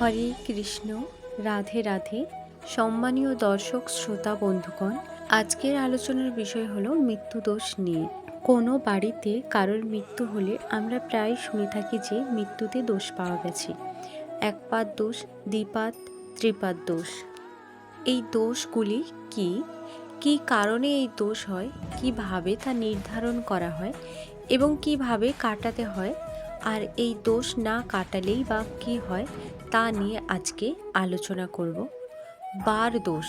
হরে কৃষ্ণ, রাধে রাধে। সম্মানীয় দর্শক, শ্রোতা, বন্ধুগণ, আজকের আলোচনার বিষয় হলো মৃত্যু দোষ নিয়ে। কোনো বাড়িতে কারোর মৃত্যু হলে আমরা প্রায় শুনে থাকি যে মৃত্যুতে দোষ পাওয়া গেছে। একপাত দোষ, দ্বিপাত, ত্রিপাত দোষ। এই দোষগুলি কি? কী কারণে এই দোষ হয়? কীভাবে তা নির্ধারণ করা হয়? এবং কীভাবে কাটাতে হয়? আর এই দোষ না কাটালেই বা কী হয় তা নিয়ে আজকে আলোচনা করব। বার দোষ,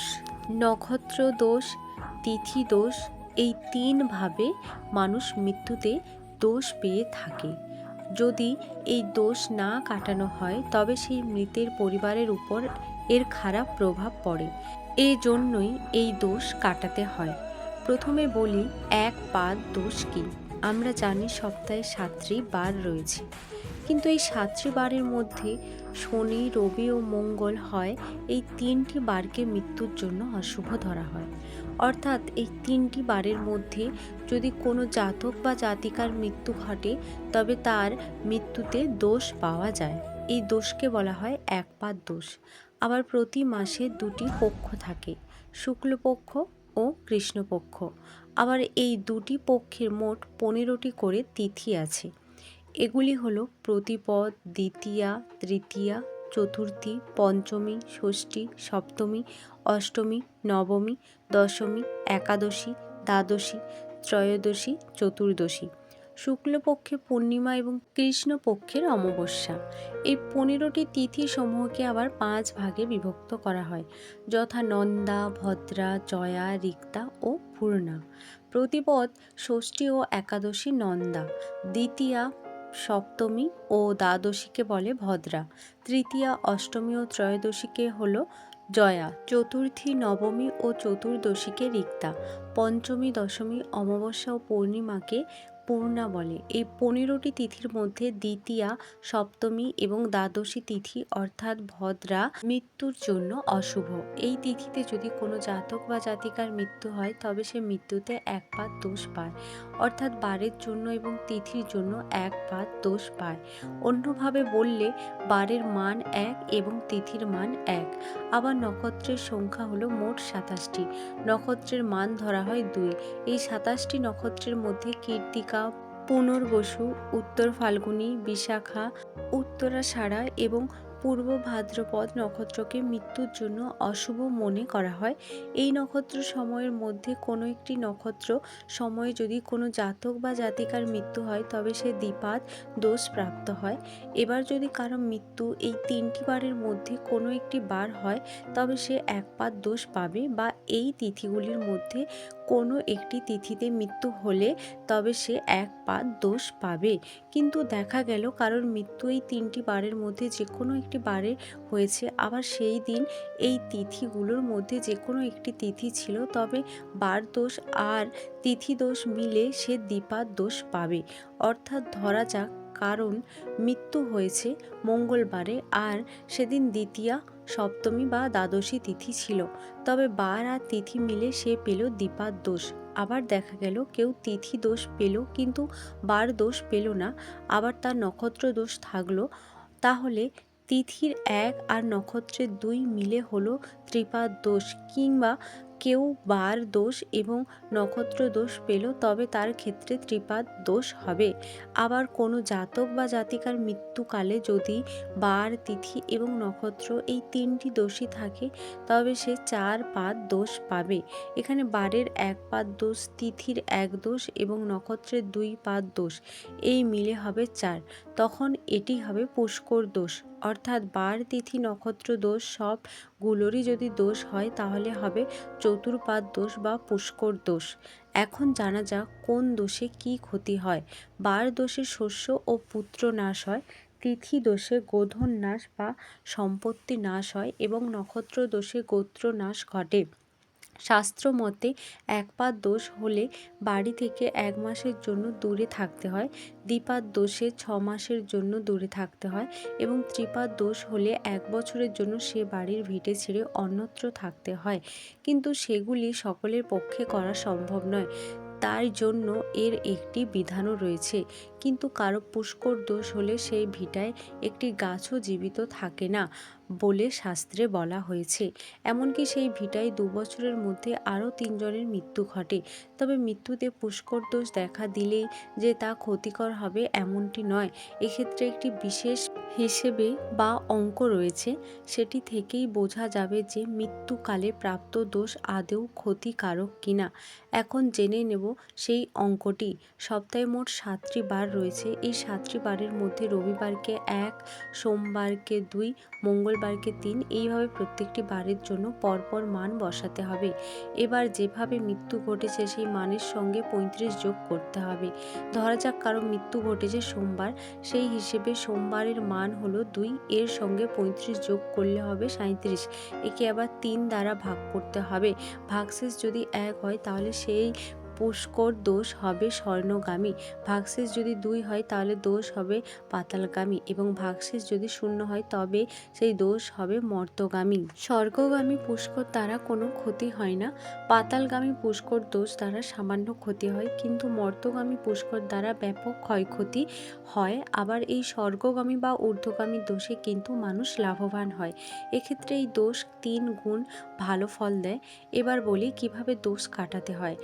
নক্ষত্র দোষ, তিথি দোষ, এই তিনভাবে মানুষ মৃত্যুতে দোষ পেয়ে থাকে। যদি এই দোষ না কাটানো হয়, তবে সেই মৃতের পরিবারের উপর এর খারাপ প্রভাব পড়ে। এই জন্যই এই দোষ কাটাতে হয়। প্রথমে বলি, এক পাদ দোষ কি? আমরা জানি সপ্তাহে সাতটি বার রয়েছে। কিন্তু এই সাতটি বারের মধ্যে শনি, রবি ও মঙ্গল হয়, এই তিনটি বারকে মৃত্যুর জন্য অশুভ ধরা হয়। অর্থাৎ এই তিনটি বারের মধ্যে যদি কোনো জাতক বা জাতিকার মৃত্যু ঘটে, তবে তার মৃত্যুতে দোষ পাওয়া যায়। এই দোষকে বলা হয় একপাত দোষ। আবার প্রতি মাসে দুটি পক্ষ থাকে। শুক্লপক্ষ ও কৃষ্ণপক্ষ। আবার এই দুটি পক্ষের মোট পনেরোটি করে তিথি আছে। এগুলি হল প্রতিপদ, দ্বিতীয়া, তৃতীয়া, চতুর্থী, পঞ্চমী, ষষ্ঠী, সপ্তমী, অষ্টমী, নবমী, দশমী, একাদশী, দ্বাদশী, ত্রয়োদশী, চতুর্দশী। শুক্লপক্ষে পূর্ণিমা এবং কৃষ্ণপক্ষের অমাবস্যা। এই পনেরোটি তিথি সমূহকে আবার পাঁচ ভাগে বিভক্ত করা হয়, যথা নন্দা, ভদ্রা, জয়া, রিক্তা ও পূর্ণা। প্রতিপদ ষষ্ঠী ও একাদশী নন্দা, দ্বিতীয়া সপ্তমী ও দ্বাদশীকে বলে ভদ্রা। তৃতীয়া অষ্টমী ও ত্রয়োদশীকে হল জয়া, চতুর্থী নবমী ও চতুর্দশীকে রিক্তা। পঞ্চমী, দশমী, অমাবস্যা ও পূর্ণিমাকে পূর্ণা বলে। এই পনেরোটি তিথির মধ্যে দ্বিতীয়া, সপ্তমী এবং দ্বাদশী তিথি অর্থাৎ ভদ্রা মৃত্যুর জন্য অশুভ। এই তিথিতে যদি কোনো জাতক বা জাতিকার মৃত্যু হয়, তবে সে মৃত্যুতে এক পাত দোষ পায়। অর্থাৎ বারের জন্য এবং তিথির জন্য এক পাত দোষ পায়। অন্যভাবে বললে, বারের মান এক এবং তিথির মান এক। আবার নক্ষত্রের সংখ্যা হলো মোট সাতাশটি। নক্ষত্রের মান ধরা হয় দুই। এই সাতাশটি নক্ষত্রের মধ্যে কীর্তিকা পুনর্বসু উত্তর ফাল্গুনী, বিশাখা, উত্তরাষাঢ়া এবং পূর্ব ভাদ্রপদ নক্ষত্রকে মৃত্যুর জন্য অশুভ মনে করা হয়। এই নক্ষত্র সময়ের মধ্যে কোনো একটি নক্ষত্র সময়ে যদি কোনো জাতক বা জাতিকার মৃত্যু হয়, তবে সে দ্বিপাত দোষ প্রাপ্ত হয়। এবার যদি কারও মৃত্যু এই তিনটি বারের মধ্যে কোনো একটি বার হয়, তবে সে একপাত দোষ পাবে বা এই তিথিগুলির মধ্যে কোনো একটি তিথিতে মৃত্যু হলে তবে সে এক পাত দোষ পাবে। কিন্তু দেখা গেল কারোর মৃত্যু এই তিনটি বারের মধ্যে যে কোনো একটি বারে হয়েছে। আবার সেই দিন এই তিথিগুলোর মধ্যে যে কোনো একটি তিথি ছিল, তবে বার দোষ আর তিথি দোষ মিলে সে দ্বিপাত দোষ পাবে। অর্থাৎ ধরা যাক কারণ মৃত্যু হয়েছে মঙ্গলবারে আর সেদিন দ্বিতীয়া সপ্তমী বা দ্বাদশী তিথি ছিল, তবে বার আর তিথি মিলে সে পেল দীপার দোষ। আবার দেখা গেল কেউ তিথি দোষ পেল কিন্তু বার দোষ পেল না, আবার তার নক্ষত্র দোষ থাকল। তাহলে তিথির এক আর নক্ষত্রের দুই মিলে হলো ত্রিপাদ দোষ কিংবা কেউ বার দোষ এবং নক্ষত্র দোষ পেল, তবে তার ক্ষেত্রে ত্রিপাদ দোষ হবে। আবার কোনো জাতক বা জাতিকার মৃত্যুকালে যদি বার, তিথি এবং নক্ষত্র এই তিনটি দোষই থাকে, তবে সে চার পাদ দোষ পাবে। এখানে বারের এক পাদ দোষ, তিথির এক দোষ এবং নক্ষত্রের দুই পাদ দোষ, এই মিলে হবে চার। তখন এটি হবে পুষ্কর দোষ, অর্থাৎ বার, তিথি, নক্ষত্র দোষ সবগুলোরই যদি দোষ হয়, তাহলে হবে চতুর্পাদ দোষ বা পুষ্কর দোষ। এখন জানা যাক কোন দোষে কি ক্ষতি হয়। বার দোষে শস্য ও পুত্র নাশ হয়, তিথি দোষে গোধন নাশ বা সম্পত্তি নাশ হয় এবং নক্ষত্র দোষে গোত্র নাশ ঘটে। শাস্ত্র মতে একপাত দোষ হলে বাড়ি থেকে এক মাসের জন্য দূরে থাকতে হয়, দ্বিপাত দোষে ছ মাসের জন্য দূরে থাকতে হয় এবং ত্রিপাত দোষ হলে এক বছরের জন্য সে বাড়ির ভিটে ছেড়ে অন্যত্র থাকতে হয়। কিন্তু সেগুলি সকলের পক্ষে করা সম্ভব নয়। তার জন্য এর একটি বিধানও রয়েছে, কিন্তু কারও পুষ্কর দোষ হলে সেই ভিটায় একটি গাছও জীবিত থাকে না। বলে শাস্ত্রে বলা হয়েছে। এমনকি সেই ভিটায় দু বছরের মধ্যে আরও তিনজনের মৃত্যু ঘটে। তবে মৃত্যুতে পুষ্কর দোষ দেখা দিলেই যে তা ক্ষতিকর হবে এমনটি নয়। এক্ষেত্রে একটি বিশেষ হিসেবে বা অঙ্ক রয়েছে। সেটি থেকেই বোঝা যাবে যে মৃত্যুকালে প্রাপ্ত দোষ আদৌ ক্ষতিকারক কিনা। এখন জেনে নেব সেই অঙ্কটি। সপ্তাহে মোট সাতটি বার রয়েছে। এই সাতটি বারের মধ্যে রবিবারকে এক, সোমবারকে দুই মঙ্গলবারকে তিন এইভাবে প্রত্যেকটি বারের জন্য পরপর মান বসাতে হবে। এবার যেভাবে মৃত্যু ঘটেছে সেই মানের সঙ্গে পঁয়ত্রিশ যোগ করতে হবে। ধরা যাক কারও মৃত্যু ঘটেছে সোমবার, সেই হিসেবে সোমবারের মান হলো দুই, এর সঙ্গে পঁয়ত্রিশ যোগ করলে হবে সাঁত্রিশ একে আবার তিন দ্বারা ভাগ করতে হবে। ভাগশেষ যদি এক হয় তাহলে সেই পুষ্কর দোষ হবে স্বর্ণগামী। ভাগশেষ যদি দুই হয়, তাহলে দোষ হবে পাতালগামী। এবং ভাগশেষ যদি শূন্য হয়, তবে সেই দোষ হবে মর্তগামী। স্বর্গগামী পুষ্কর দ্বারা কোনো ক্ষতি হয় না। পাতালগামী পুষ্কর দোষ দ্বারা সামান্য ক্ষতি হয়, কিন্তু মর্তগামী পুষ্কর দ্বারা ব্যাপক ক্ষয়ক্ষতি হয়। আবার এই স্বর্গগামী বা ঊর্ধ্বগামী দোষে কিন্তু মানুষ লাভবান হয়। এক্ষেত্রে এই দোষ তিন গুণ ভালো ফল দেয়। এবার বলি কীভাবে দোষ কাটাতে হয়।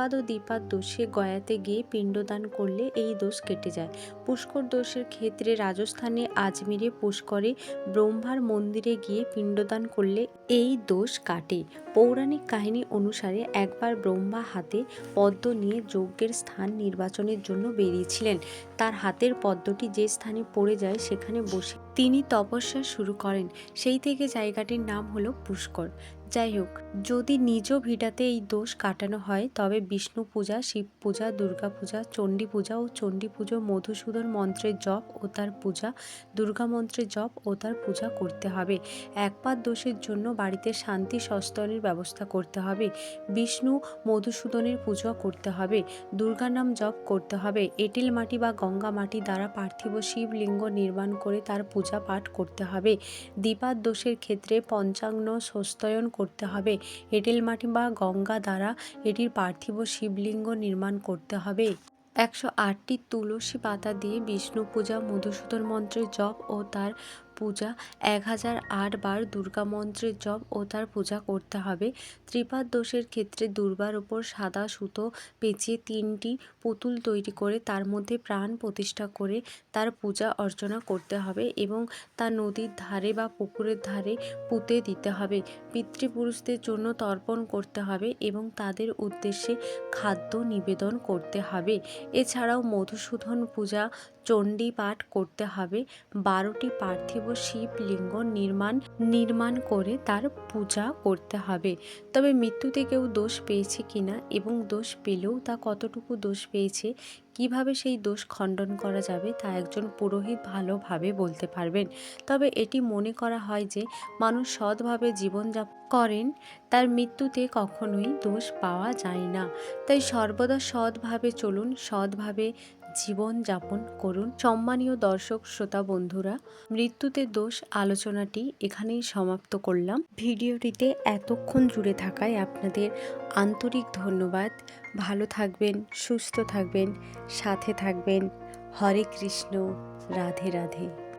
একপাদ ও দ্বিপাদ দোষে গয়াতে গিয়ে পিণ্ডদান করলে এই দোষ কেটে যায়। পুষ্কর দোষের ক্ষেত্রে রাজস্থানে আজমিরে পুষ্করে ব্রহ্মার মন্দিরে গিয়ে পিণ্ডদান করলে এই দোষ কাটে। পৌরাণিক কাহিনী অনুসারে একবার ব্রহ্মা হাতে পদ্ম নিয়ে যজ্ঞের স্থান নির্বাচনের জন্য বেরিয়েছিলেন। তার হাতের পদ্মটি যে স্থানে পড়ে যায় সেখানে বসে তিনি তপস্যা শুরু করেন। সেই থেকে জায়গাটির নাম হলো পুষ্কর। যাই হোক, যদি নিজ ভিটাতে এই দোষ কাটানো হয়, তবে বিষ্ণু পূজা, শিব পূজা, দুর্গা পূজা, চণ্ডী পূজা ও চণ্ডী পুজো, মধুসূদন মন্ত্রের জপ ও তার পূজা, দুর্গা মন্ত্রের জপ ও তার পূজা করতে হবে। একপাত দোষের জন্য বাড়িতে শান্তি সস্তনের ব্যবস্থা করতে হবে। বিষ্ণু মধুসূদনের পূজা করতে হবে। দুর্গা নাম জপ করতে হবে। এঁটেল মাটি বা গঙ্গা মাটি দ্বারা পার্থিব শিবলিঙ্গ নির্মাণ করে তার পূজা পাঠ করতে হবে। দ্বিপাদ দোষের ক্ষেত্রে পঞ্চাঙ্গ সস্তয়ন করতে হবে। এঁটেল মাটি বা গঙ্গা দ্বারা এটির পার্থিব শিবলিঙ্গ নির্মাণ করতে হবে। একশো আটটি তুলসী পাতা দিয়ে বিষ্ণু পূজা মধুসূদন মন্ত্রের জপ ও তার পূজা, এক হাজার আট বার দুর্গা মন্ত্রের জপ ও তার পূজা করতে হবে। ত্রিপাদ দোষের ক্ষেত্রে দুর্বার ওপর সাদা সুতো পেঁচিয়ে তিনটি পুতুল তৈরি করে তার মধ্যে প্রাণ প্রতিষ্ঠা করে তার পূজা অর্চনা করতে হবে এবং তা নদীর ধারে বা পুকুরের ধারে পুঁতে দিতে হবে। পিতৃপুরুষদের জন্য তর্পণ করতে হবে এবং তাদের উদ্দেশ্যে খাদ্য নিবেদন করতে হবে। এছাড়াও মধুসূদন পূজা চণ্ডী পাঠ করতে হবে। বারোটি পার্থিব শিবলিঙ্গ নির্মাণ নির্মাণ করে তার পূজা করতে হবে। তবে মৃত্যুতে কেউ দোষ পেয়েছে কিনা এবং দোষ পেলেও তা কতটুকু দোষ পেয়েছে, কীভাবে সেই দোষ খণ্ডন করা যাবে তা একজন পুরোহিত ভালোভাবে বলতে পারবেন। তবে এটি মনে করা হয় যে, মানুষ সৎভাবে জীবনযাপন করেন, তার মৃত্যুতে কখনোই দোষ পাওয়া যায় না। তাই সর্বদা সৎভাবে চলুন, সৎভাবে জীবনযাপন করুন। সম্মানীয় দর্শক, শ্রোতা, বন্ধুরা, মৃত্যুতে দোষ আলোচনাটি এখানেই সমাপ্ত করলাম। ভিডিওটিতে এতক্ষণ জুড়ে থাকায় আপনাদের আন্তরিক ধন্যবাদ। ভালো থাকবেন, সুস্থ থাকবেন, সাথে থাকবেন। হরে কৃষ্ণ, রাধে রাধে।